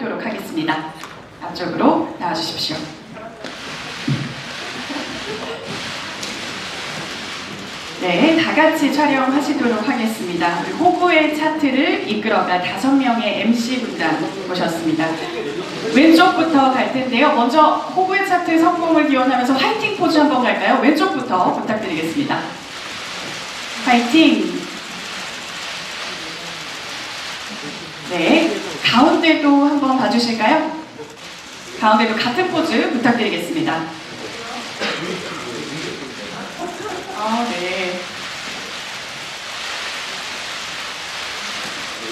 촬영하도록 하겠습니다. 앞쪽으로 나와주십시오. 네, 다 같이 촬영하시도록 하겠습니다. 우리 호구의 차트를 이끌어갈 다섯 명의 MC 군단 모셨습니다. 왼쪽부터 갈 텐데요. 먼저 호구의 차트 성공을 기원하면서 화이팅 포즈 한번 갈까요? 왼쪽부터 부탁드리겠습니다. 화이팅! 네, 가운데도 한번 봐주실까요? 가운데도 같은 포즈 부탁드리겠습니다. 아, 네.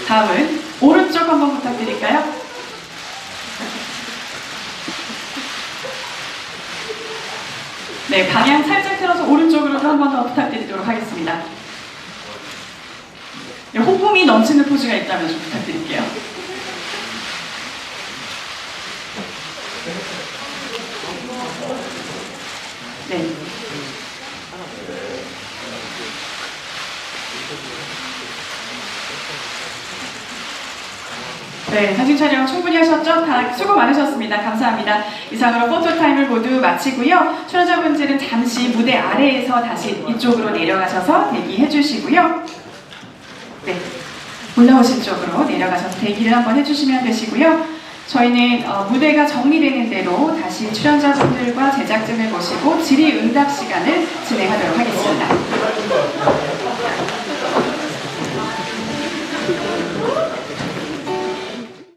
다음은 오른쪽 한번 부탁드릴까요? 네, 방향 살짝 틀어서 오른쪽으로 한번 더 부탁드리도록 하겠습니다. 네, 호감이 넘치는 포즈가 있다면 좀 부탁드릴게요. 네. 네, 사진 촬영 충분히 하셨죠? 다 수고 많으셨습니다. 감사합니다. 이상으로 포토타임을 모두 마치고요. 출연자분들은 잠시 무대 아래에서 다시 이쪽으로 내려가셔서 대기해 주시고요. 네, 올라오신 쪽으로 내려가셔서 대기를 한번 해주시면 되시고요. 저희는 어, 무대가 정리되는 대로 다시 출연자분들과 제작진을 모시고 질의 응답 시간을 진행하도록 하겠습니다.